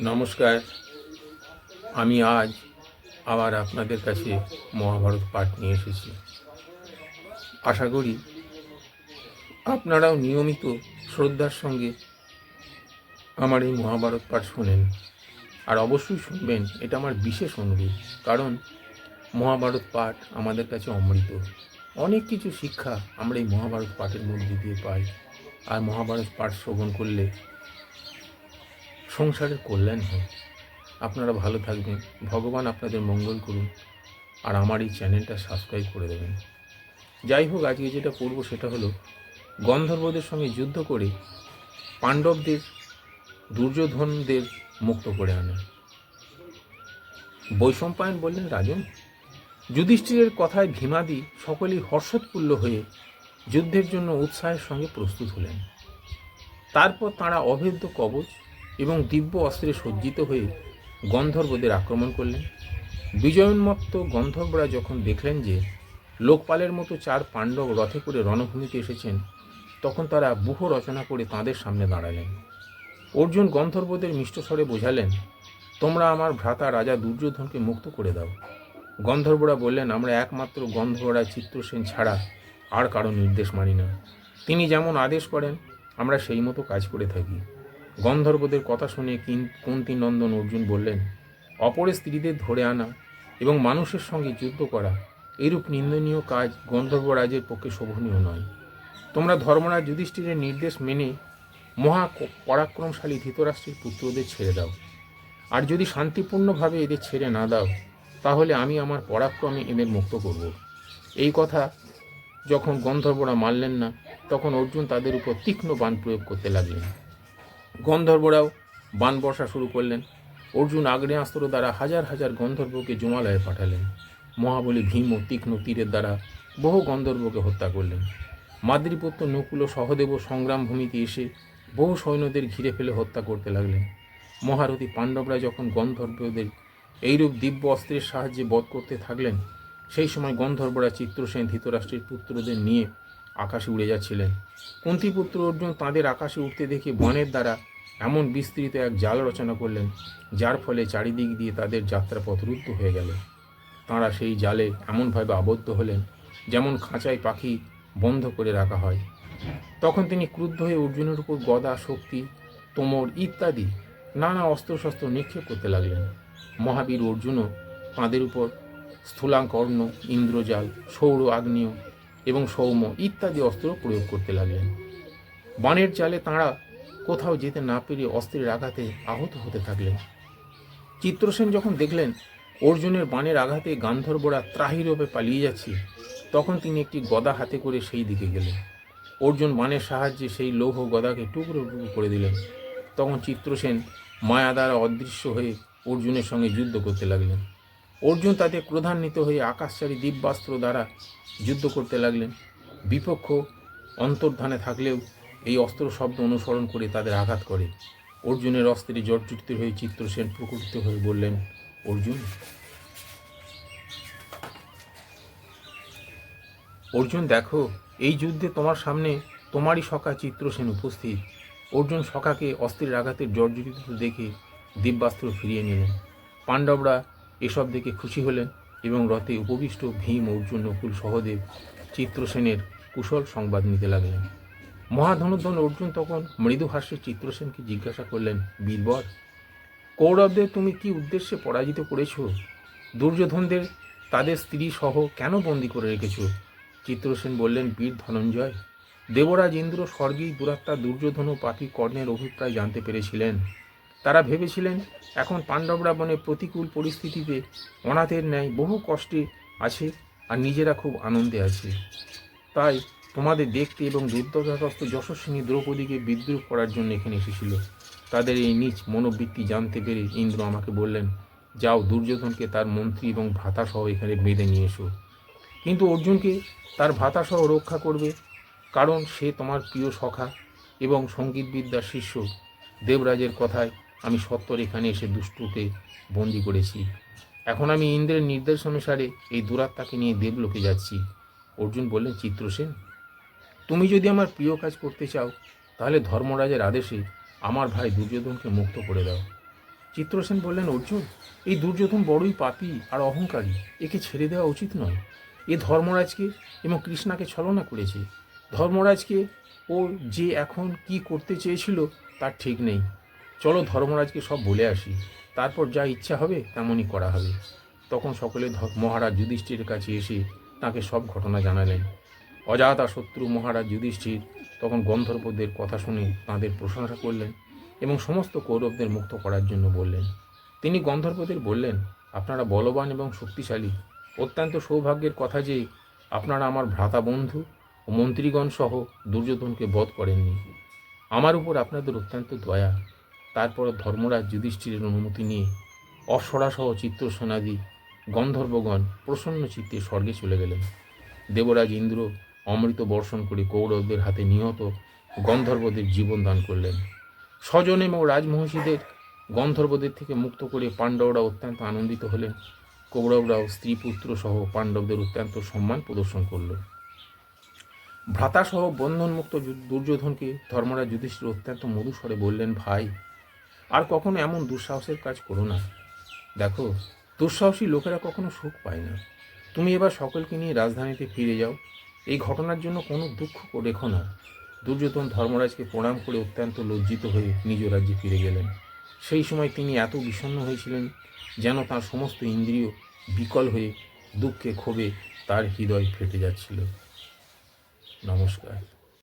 নমস্কার। আমি আজ আবার আপনাদের কাছে মহাভারত পাঠ নিয়ে এসেছি। আশা করি আপনারাও নিয়মিত শ্রদ্ধার সঙ্গে আমার এই মহাভারত পাঠ শোনেন। আর অবশ্যই শুনবেন, এটা আমার বিশেষ অনুরোধ, কারণ মহাভারত পাঠ আমাদের কাছে অমৃত। অনেক কিছু শিক্ষা আমরা এই মহাভারত পাঠের মধ্যে দিয়ে পাই। আর মহাভারত পাঠ শ্রবণ করলে সংসারের কল্যাণ হয় আপনারা ভালো থাকবেন। ভগবান আপনাদের মঙ্গল করুন। আর আমার এই চ্যানেলটা সাবস্ক্রাইব করে দেবেন। যাই হোক, আজকে যেটা পড়ব সেটা হলো, গন্ধর্বদের সঙ্গে যুদ্ধ করে পাণ্ডবদের, দুর্যোধনদের মুক্ত করে আনা। বৈশম্পায়ন বললেন, রাজন, যুধিষ্ঠিরের কথায় ভীমাদি সকলেই হর্ষোৎফুল্ল হয়ে যুদ্ধের জন্য উৎসাহের সঙ্গে প্রস্তুত হলেন। তারপর তাঁরা অভেদ্য কবচ এবং দিব্য অস্ত্রে সজ্জিত হয়ে গন্ধর্বদের আক্রমণ করলেন। বিজয়োন্মত্ত গন্ধর্বরা যখন দেখলেন যে লোকপালের মতো চার পাণ্ডব রথে করে রণভূমিতে এসেছেন, তখন তারা বুহ রচনা করে তাঁদের সামনে দাঁড়ালেন। অর্জুন গন্ধর্বদের মিষ্টস্বরে বোঝালেন, তোমরা আমার ভ্রাতা রাজা দুর্যোধনকে মুক্ত করে দাও। গন্ধর্বরা বললেন, আমরা একমাত্র গন্ধর্বরা চিত্রসেন ছাড়া আর কারও নির্দেশ মানি না। তিনি যেমন আদেশ করেন, আমরা সেই মতো কাজ করে থাকি। গন্ধর্বদের কথা শুনে কিন- কুন্তী নন্দন অর্জুন বললেন, অপরের স্ত্রীদের ধরে আনা এবং মানুষের সঙ্গে যুদ্ধ করা, এরূপ নিন্দনীয় কাজ গন্ধর্বরাজের পক্ষে শোভনীয় নয়। তোমরা ধর্মরাজ যুধিষ্ঠিরের নির্দেশ মেনে মহা পরাক্রমশালী ধৃতরাষ্ট্রের পুত্রদের ছেড়ে দাও। আর যদি শান্তিপূর্ণভাবে এদের ছেড়ে না দাও, তাহলে আমি আমার পরাক্রমে এদের মুক্ত করব। এই কথা যখন গন্ধর্বরা মানলেন না, তখন অর্জুন তাদের উপর তীক্ষ্ণ বাণ প্রয়োগ করতে লাগলেন। গন্ধর্বরাও বাণ বর্ষা শুরু করলেন। অর্জুন আগ্নেয়াস্ত্র দ্বারা হাজার হাজার গন্ধর্বকে জমালয়ে পাঠালেন। মহাবলী ভীম ও তীক্ষ্ণ তীরের দ্বারা বহু গন্ধর্বকে হত্যা করলেন। মাদ্রিপুত্র নকুল সহদেব সংগ্রাম ভূমিতে এসে বহু সৈন্যদের ঘিরে ফেলে হত্যা করতে লাগলেন। মহারথী পাণ্ডবরা যখন গন্ধর্বদের এইরূপ দিব্য অস্ত্রের সাহায্যে বধ করতে থাকলেন, সেই সময় গন্ধর্বরা চিত্রসেন ধৃতরাষ্ট্রের পুত্রদের নিয়ে আকাশে উড়ে যাচ্ছিলেন কুন্তিপুত্র অর্জুন তাঁদের আকাশে উঠতে দেখে বনের দ্বারা এমন বিস্তৃত এক জাল রচনা করলেন, যার ফলে চারিদিক দিয়ে তাদের যাত্রাপথ রুদ্ধ হয়ে গেল। তাঁরা সেই জালে এমনভাবে আবদ্ধ হলেন, যেমন খাঁচায় পাখি বন্ধ করে রাখা হয়। তখন তিনি ক্রুদ্ধ হয়ে অর্জুনের উপর গদা, শক্তি, তোমর ইত্যাদি নানা অস্ত্রশস্ত্র নিক্ষেপ করতে লাগলেন। মহাবীর অর্জুনও তাঁদের উপর স্থূলাকর্ণ ইন্দ্রজাল, সৌর আগ্নেয় এবং সৌম্য ইত্যাদি অস্ত্র প্রয়োগ করতে লাগলেন। বানের জালে তাঁরা কোথাও যেতে না পেরে অস্ত্রের আঘাতে আহত হতে থাকলেন। চিত্রসেন যখন দেখলেন অর্জুনের বানের আঘাতে গান্ধর্বরা ত্রাহিরূপে পালিয়ে যাচ্ছে, তখন তিনি একটি গদা হাতে করে সেই দিকে গেলেন। অর্জুন বাণের সাহায্যে সেই লৌহ গদাকে টুকরো টুকরো করে দিলেন। তখন চিত্রসেন মায়া দ্বারা অদৃশ্য হয়ে অর্জুনের সঙ্গে যুদ্ধ করতে লাগলেন। অর্জুন তাতে ক্রোধান্বিত হয়ে আকাশচারী দিব্যাস্ত্র দ্বারা যুদ্ধ করতে লাগলেন। বিপক্ষ অন্তর্ধানে থাকলেও এই অস্ত্র শব্দ অনুসরণ করে তাদের আঘাত করে। অর্জুনের অস্ত্রে জর্জরিত হয়ে চিত্রসেন প্রকটিত হয়ে বললেন, অর্জুন। অর্জুন, দেখো, এই যুদ্ধে তোমার সামনে তোমারই সখা চিত্রসেন উপস্থিত। অর্জুন সখাকে অস্ত্রের আঘাতের জর্জরিত দেখে দিব্যাস্ত্র ফিরিয়ে নিলেন। পাণ্ডবরা এসব দেখে খুশি হলেন এবং রথে উপবিষ্ট ভীম, অর্জুন, নকুল সহদেব চিত্রসেনের কুশল সংবাদ নিতে লাগলেন। মহাধনুর্ধন অর্জুন তখন মৃদু হাস্যে চিত্রসেনকে জিজ্ঞাসা করলেন, বীরবর, কৌরবদের তুমি কি উদ্দেশ্যে পরাজিত করেছ? দুর্যোধনদের তাদের স্ত্রী সহ কেন বন্দি করে রেখেছ? চিত্রসেন বললেন, বীর ধনঞ্জয়, দেবরাজ ইন্দ্র স্বর্গেই দুরাত্মা দুর্যোধন ও পাপী কর্ণের অভিপ্রায় জানতে পেরেছিলেন। তারা ভেবেছিলেন এখন পাণ্ডবরা বনে প্রতিকূল পরিস্থিতিতে অনাথের ন্যায় বহু কষ্টে আছে আর নিজেরা খুব আনন্দে আছে। তাই তোমাদের দেখতে এবং দুর্দশাগ্রস্ত যশস্বিনী দ্রৌপদীকে বিদ্রুপ করার জন্য এখানে এসেছিল। তাদের এই নিজ মনোবৃত্তি জানতে পেরে ইন্দ্র আমাকে বললেন, যাও দুর্যোধনকে তার মন্ত্রী এবং ভ্রাতাসহ এখানে বেঁধে নিয়ে এসো। কিন্তু অর্জুনকে তার ভ্রাতাসহ রক্ষা করবে, কারণ সে তোমার প্রিয় সখা এবং সঙ্গীতবিদ্যার শিষ্য। দেবরাজের কথায় আমি সত্তর এখানে এসে দুষ্টুকে বন্দি করেছি। এখন আমি ইন্দ্রের নির্দেশ অনুসারে এই দুরাত্মাকে নিয়ে দেবলোকে যাচ্ছি। অর্জুন বললেন, চিত্রসেন, তুমি যদি আমার প্রিয় কাজ করতে চাও, তাহলে ধর্মরাজের আদেশে আমার ভাই দুর্যোধনকে মুক্ত করে দাও। চিত্রসেন বললেন, অর্জুন, এই দুর্যোধন বড়ই পাপী আর অহংকারী। একে ছেড়ে দেওয়া উচিত নয়। এ ধর্মরাজকে এবং কৃষ্ণাকে ছলনা করেছে। ধর্মরাজকে ও যে এখন কি করতে চেয়েছিল, তার ঠিক নেই। চলো ধর্মরাজকে সব বলে আসি। তারপর যা ইচ্ছা হবে তেমনই করা হবে। তখন সকলে মহারাজ যুধিষ্ঠির কাছে এসে তাকে সব ঘটনা জানালেন। অজাতা শত্রু মহারাজ যুধিষ্ঠির তখন গন্ধর্বদের কথা শুনে তাঁদের প্রশংসা করলেন এবং সমস্ত কৌরবদের মুক্ত করার জন্য বললেন, তিনি গন্ধর্বদের বললেন, আপনারা বলবান এবং শক্তিশালী। অত্যন্ত সৌভাগ্যের কথা যে আপনারা আমার ভ্রাতা বন্ধু ও মন্ত্রীগণ সহ দুর্যোধনকে বধ করেননি। আমার উপর আপনাদের অত্যন্ত দয়া। তারপর ধর্মরাজ যুধিষ্ঠিরের অনুমতি নিয়ে অপ্সরাসহ চিত্রসেনাদি গন্ধর্বগণ প্রসন্ন চিত্তে স্বর্গে চলে গেলেন। দেবরাজ ইন্দ্র অমৃত বর্ষণ করে কৌরবদের হাতে নিহত গন্ধর্বদের জীবন দান করলেন। স্বজন এবং রাজমহিষীদের গন্ধর্বদের থেকে মুক্ত করে পাণ্ডবরা অত্যন্ত আনন্দিত হলেন। কৌরবরাও স্ত্রী পুত্র সহ পাণ্ডবদের অত্যন্ত সম্মান প্রদর্শন করল। ভ্রাতাসহ বন্ধনমুক্ত দুর্যোধনকে ধর্মরাজ যুধিষ্ঠির অত্যন্ত মধুস্বরে বললেন, ভাই আর কখনো এমন দুঃসাহসের কাজ করো না। দেখো, দুঃসাহসী লোকেরা কখনো সুখ পায় না। তুমি এবার সকলকে নিয়ে রাজধানীতে ফিরে যাও। এই ঘটনার জন্য কোনো দুঃখ রেখো না। দুর্যোধন ধর্মরাজকে প্রণাম করে অত্যন্ত লজ্জিত হয়ে নিজ রাজ্যে ফিরে গেলেন। সেই সময় তিনি এত বিষণ্ণ হয়েছিলেন যেন তার সমস্ত ইন্দ্রিয় বিকল হয়ে দুঃখে ক্ষোভে তার হৃদয় ফেটে যাচ্ছিল। নমস্কার।